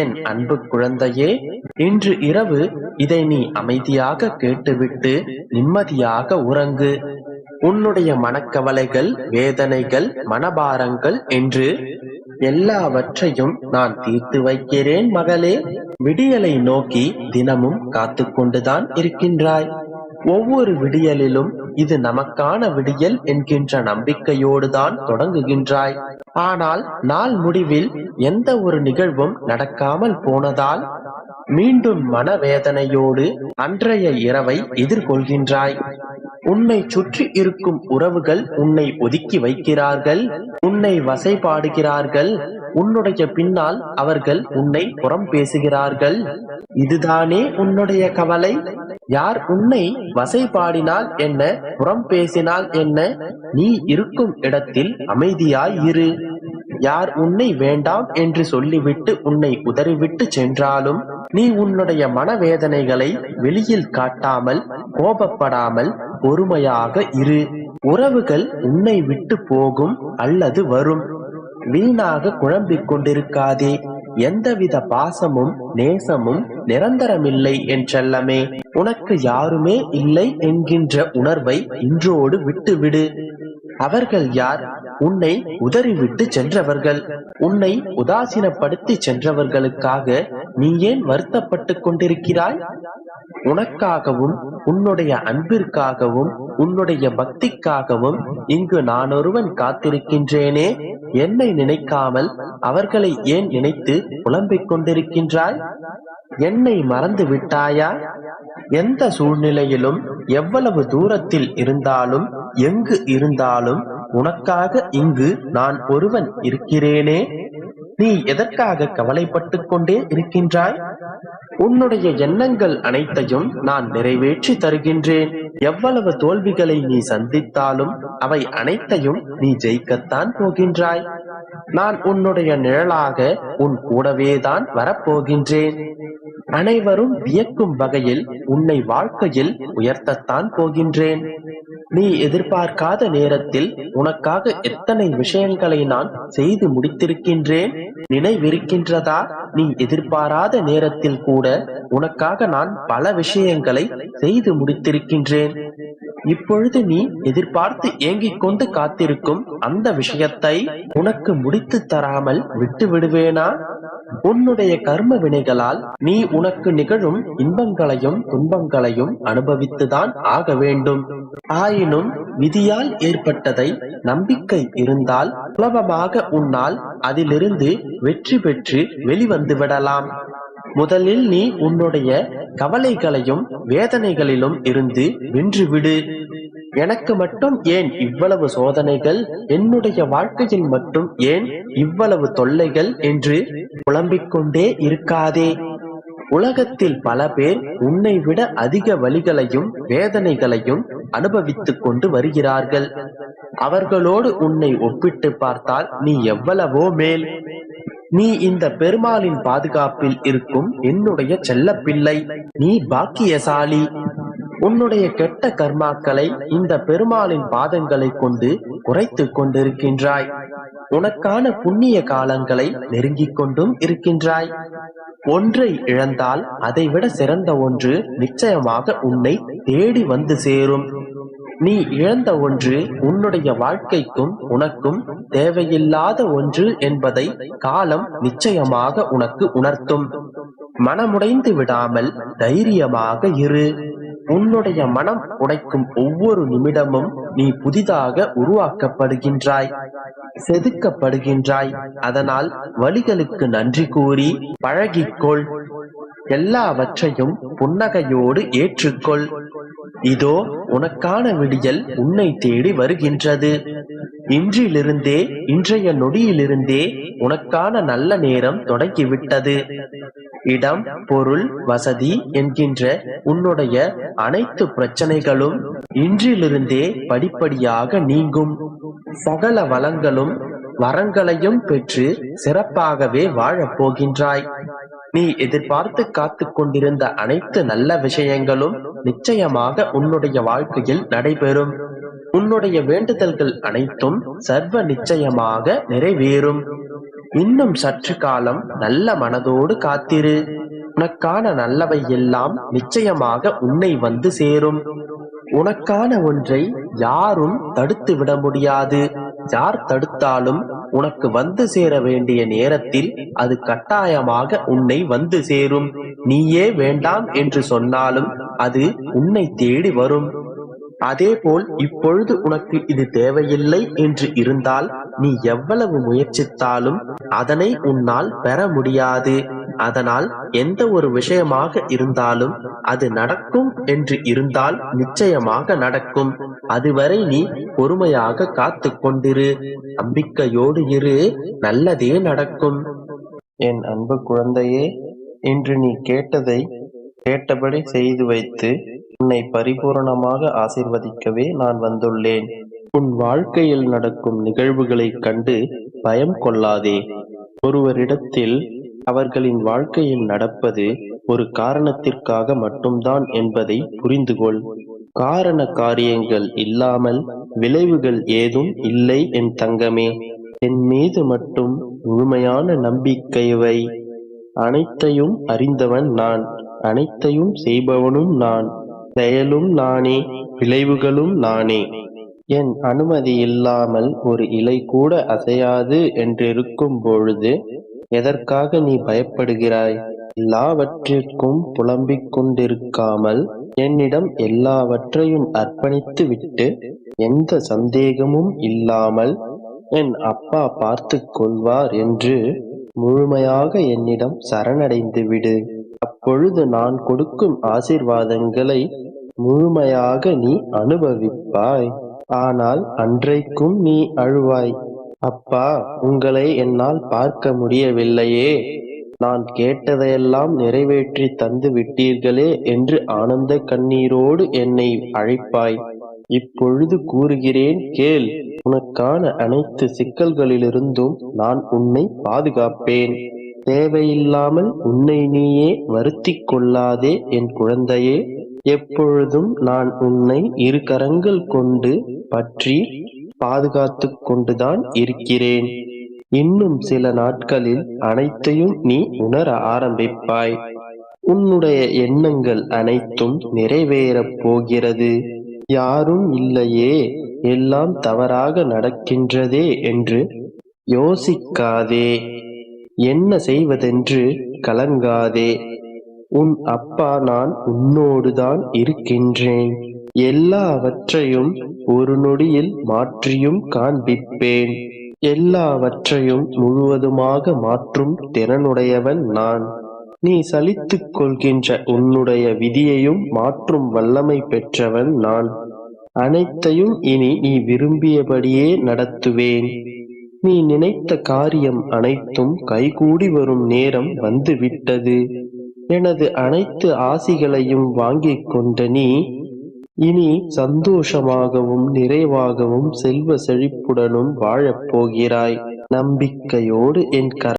என் அன்பு குழந்தையே இன்று இரவு இதை நீ அமைதியாக கேட்டுவிட்டு நிம்மதியாக உறங்கு. உன்னுடைய மனக்கவலைகள் வேதனைகள் மனபாரங்கள் என்று எல்லாவற்றையும் நான் தீர்த்து வைக்கிறேன் மகளே. விடியலை நோக்கி தினமும் காத்து கொண்டுதான் இருக்கின்றாய். ஒவ்வொரு விடியலிலும் இது நமக்கான விடியல் என்கின்ற நம்பிக்கையோடுதான் தொடங்குகின்றாய். ஆனால் நாள் முடிவில் எந்த ஒரு நிகழ்வும் நடக்காமல் போனதால் மீண்டும் மனவேதனையோடு அன்றைய இரவை எதிர்கொள்கின்றாய். உன்னை சுற்றி இருக்கும் உறவுகள் உன்னை ஒதுக்கி வைக்கிறார்கள் உன்னை வசைபாடுகிறார்கள் உன்னுடைய பின்னால் அவர்கள் உன்னை புறம் பேசுகிறார்கள். இதுதானே உன்னுடைய கவலை? யார் உன்னை வசைபாடினால் என்ன புறம் பேசினால் என்ன நீ இருக்கும் இடத்தில் அமைதியாய் இரு. யார் உன்னை வேண்டாம் என்று சொல்லிவிட்டு உன்னை உதறிவிட்டு சென்றாலும் நீ உன்னுடைய மனவேதனைகளை வெளியில் காட்டாமல் கோபப்படாமல் பொறுமையாக இரு. உறவுகள் உன்னை விட்டு போகும் அல்லது வரும். வீணாக குழம்பிக் கொண்டிருக்காதே. எந்தவித பாசமும் நேசமும் நிரந்தரமில்லை என்றல்லமே உனக்கு யாருமே இல்லை என்கின்ற உணர்வை இன்றோடு விட்டுவிடு. அவர்கள் யார்? உன்னை உதறிவிட்டு சென்றவர்கள். உன்னை உதாசீனப்படுத்தி சென்றவர்களுக்காக நீ ஏன் வருத்தப்பட்டுக் கொண்டிருக்கிறாய்? உனக்காகவும் உன்னுடைய அன்பிற்காகவும் உன்னுடைய பக்திக்காகவும் இங்கு நான் ஒருவன் காத்திருக்கின்றேனே. என்னை நினைக்காமல் அவர்களை ஏன் நினைத்து புலம்பிக் கொண்டிருக்கின்றாய்? என்னை மறந்து விட்டாயா? எந்த சூழ்நிலையிலும் எவ்வளவு தூரத்தில் இருந்தாலும் எங்கு இருந்தாலும் உனக்காக இங்கு நான் ஒருவன் இருக்கிறேனே. நீ எதற்காக கவலைப்பட்டு கொண்டே இருக்கின்றாய்? உன்னுடைய எண்ணங்கள் அனைத்தையும் நான் நிறைவேற்றி தருகின்றேன். எவ்வளவு தோல்விகளை நீ சந்தித்தாலும் அவை அனைத்தையும் நீ ஜெயிக்கத்தான் போகின்றாய். நான் உன்னுடைய நிழலாக உன் கூடவேதான் வரப்போகின்றேன். அனைவரும் வியக்கும் வகையில் உன்னை வாழ்க்கையில் உயர்த்தத்தான் போகின்றேன். நீ எதிர்பார்க்காத நேரத்தில் உனக்காக எத்தனை விஷயங்களை நான் செய்து முடித்திருக்கின்றேன்? நினைவிருக்கின்றதா? நீ எதிர்பாராத நேரத்தில் கூட உனக்காக நான் பல விஷயங்களை செய்து முடித்திருக்கின்றேன். இப்பொழுது நீ எதிர்பார்த்து ஏங்கிக் கொண்டு காத்திருக்கும் அந்த விஷயத்தை உனக்கு முடித்து தராமல் விட்டு விடுவேனா உன்னுடைய கர்ம வினைகளால் நீ உனக்கு நிகழும் இன்பங்களையும் துன்பங்களையும் அனுபவித்துதான் ஆக வேண்டும். ஆயினும் விதியால் ஏற்பட்டதை நம்பிக்கை இருந்தால் சுலபமாக உன்னால் அதிலிருந்து வெற்றி பெற்று வெளிவந்து விடலாம். முதலில் நீ உன்னுடைய கவலைகளையும் வேதனைகளிலும் இருந்து வென்றுவிடு. எனக்கு மட்டும் ஏன் இவ்வளவு சோதனைகள்? என்னுடைய வாழ்க்கையில் மட்டும் ஏன் இவ்வளவு தொல்லைகள் என்று புலம்பிக் கொண்டே இருக்காதே? உலகத்தில் பல பேர் உன்னை விட அதிக வழிகளையும் வேதனைகளையும் அனுபவித்துக் கொண்டு வருகிறார்கள். அவர்களோடு உன்னை ஒப்பிட்டு பார்த்தால் நீ எவ்வளவோ மேல். நீ இந்த பெருமாளின் பாதுகாப்பில் இருக்கும் என்னுடைய செல்ல பிள்ளை நீ பாக்கியசாலி. உன்னுடைய கெட்ட கர்மாக்களை இந்த பெருமாளின் பாதங்களை கொண்டு குறைத்துக் கொண்டிருக்கின்றாய். உனக்கான புண்ணிய காலங்களை நெருங்கிக் கொண்டும் இருக்கின்றாய். ஒன்றை இழந்தால் அதைவிட சிறந்த ஒன்று நிச்சயமாக உன்னை தேடி வந்து சேரும். நீ இழந்த ஒன்று உன்னுடைய வாழ்க்கைக்கும் உனக்கும் தேவையில்லாத ஒன்று என்பதை காலம் நிச்சயமாக உனக்கு உணர்த்தும். மனமுடைந்து விடாமல் தைரியமாக இரு. உன்னுடைய மனம் உடைக்கும் ஒவ்வொரு நிமிடமும் நீ புதிதாக உருவாக்கப்படுகின்றாய் செதுக்கப்படுகின்றாய். அதனால் வழிகளுக்கு நன்றி கூறி பழகிக்கொள். எல்லாவற்றையும் புன்னகையோடு ஏற்றுக்கொள். இதோ உனக்கான விடியல் உன்னை தேடி வருகின்றது. இன்றிலிருந்தே இன்றைய நொடியிலிருந்தே உனக்கான நல்ல நேரம் தொடங்கிவிட்டது. இடம் பொருள் வசதி என்கின்ற உன்னுடைய அனைத்து பிரச்சனைகளும் இன்றிலிருந்தே படிப்படியாக நீங்கும். சகல வளங்களும் வரங்களையும் பெற்று சிறப்பாகவே வாழப் போகின்றாய். நீ எதிர்பார்த்து காத்து கொண்டிருந்த அனைத்து நல்ல விஷயங்களும் நிச்சயமாக உன்னுடைய வாழ்க்கையில் நடைபெறும். உன்னுடைய வேண்டுதல்கள் அனைத்தும் சர்வ நிச்சயமாக நிறைவேறும். இன்னும் சற்று காலம் நல்ல மனதோடு காத்திரு. உனக்கான நல்லவை எல்லாம் நிச்சயமாக உன்னை வந்து சேரும். உனக்கான ஒன்றை யாரும் தடுத்து விட முடியாது. யார் தடுத்தாலும் உனக்கு வந்து சேர வேண்டிய நேரத்தில் அது கட்டாயமாக உன்னை வந்து சேரும். நீயே வேண்டாம் என்று சொன்னாலும் அது உன்னை தேடி வரும். அதேபோல் இப்பொழுது உனக்கு இது தேவையில்லை என்று இருந்தால் நீ எவ்வளவு முயற்சித்தாலும் அதனை உன்னால் பெற முடியாது. அதனால் எந்த ஒரு விஷயமாக இருந்தாலும் அது நடக்கும் என்று இருந்தால் நிச்சயமாக நடக்கும். அதுவரை நீ பொறுமையாக காத்து கொண்டிரு. நம்பிக்கையோடு இரு. நல்லதே நடக்கும். என் அன்பு குழந்தையே இன்று நீ கேட்டதை கேட்டபடி செய்து வைத்து உன்னை பரிபூரணமாக ஆசிர்வதிக்கவே நான் வந்துள்ளேன். உன் வாழ்க்கையில் நடக்கும் நிகழ்வுகளைக் கண்டு பயம் கொள்ளாதே. ஒருவரிடத்தில் அவர்களின் வாழ்க்கையில் நடப்பது ஒரு காரணத்திற்காக மட்டும்தான் என்பதை புரிந்துகொள். காரண காரியங்கள் இல்லாமல் விளைவுகள் ஏதும் இல்லை என் தங்கமே. என் மீது மட்டும் முழுமையான நம்பிக்கைவை அனைத்தையும் அறிந்தவன் நான் அனைத்தையும் செய்பவனும் நான். செயலும் நானே விளைவுகளும் நானே. என் அனுமதி இல்லாமல் ஒரு இலை கூட அசையாது என்றிருக்கும் பொழுது எதற்காக நீ பயப்படுகிறாய்? எல்லாவற்றிற்கும் புலம்பிக் கொண்டிருக்காமல் என்னிடம் எல்லாவற்றையும் அர்ப்பணித்து விட்டு எந்த சந்தேகமும் இல்லாமல் என் அப்பா பார்த்து கொள்வார் என்று முழுமையாக என்னிடம் சரணடைந்து விடு அப்பொழுது நான் கொடுக்கும் ஆசீர்வாதங்களை முழுமையாக நீ அனுபவிப்பாய். ஆனால் அன்றைக்கும் நீ அழுவாய். அப்பா உங்களை என்னால் பார்க்க முடியவில்லையே. நான் கேட்டதையெல்லாம் நிறைவேற்றி தந்து விட்டீர்களே என்று ஆனந்த கண்ணீரோடு என்னை அழைப்பாய். இப்பொழுது கூறுகிறேன் கேள் உனக்கான அனைத்து சிக்கல்களிலிருந்தும் நான் உன்னை பாதுகாப்பேன். தேவையில்லாமல் உன்னை நீயே வருத்தி கொள்ளாதே என் குழந்தையே. எப்பொழுதும் நான் உன்னை இரு கரங்கள் கொண்டு பற்றி பாதுகாத்து கொண்டுதான் இருக்கிறேன். இன்னும் சில நாட்களில் அனைத்தையும் நீ உணர ஆரம்பிப்பாய். உன்னுடைய எண்ணங்கள் அனைத்தும் நிறைவேறப் போகிறது. யாரும் இல்லையே எல்லாம் தவறாக நடக்கின்றதே என்று யோசிக்காதே. என்ன செய்வதென்று கலங்காதே. உன் அப்பா நான் உன்னோடுதான் இருக்கின்றேன். எல்லாவற்றையும் ஒரு நொடியில் மாற்றியும் காண்பிப்பேன். எல்லாவற்றையும் முழுவதுமாக மாற்றும் திறனுடையவன் நான். நீ சலித்துக் கொள்கின்ற உன்னுடைய விதியையும் மாற்றும் வல்லமை பெற்றவன் நான். அனைத்தையும் இனி நீ விரும்பியபடியே நடத்துவேன். நீ நினைத்த காரியம் அனைத்தும் கைகூடி வரும் நேரம் வந்துவிட்டது. எனது அனைத்து ஆசிகளையும் வாங்கிக் கொண்ட நீ இனி சந்தோஷமாகவும் நிறைவாகவும் செல்வ செழிப்புடனும் வாழப் போகிறாய். நம்பிக்கையோடு என் கர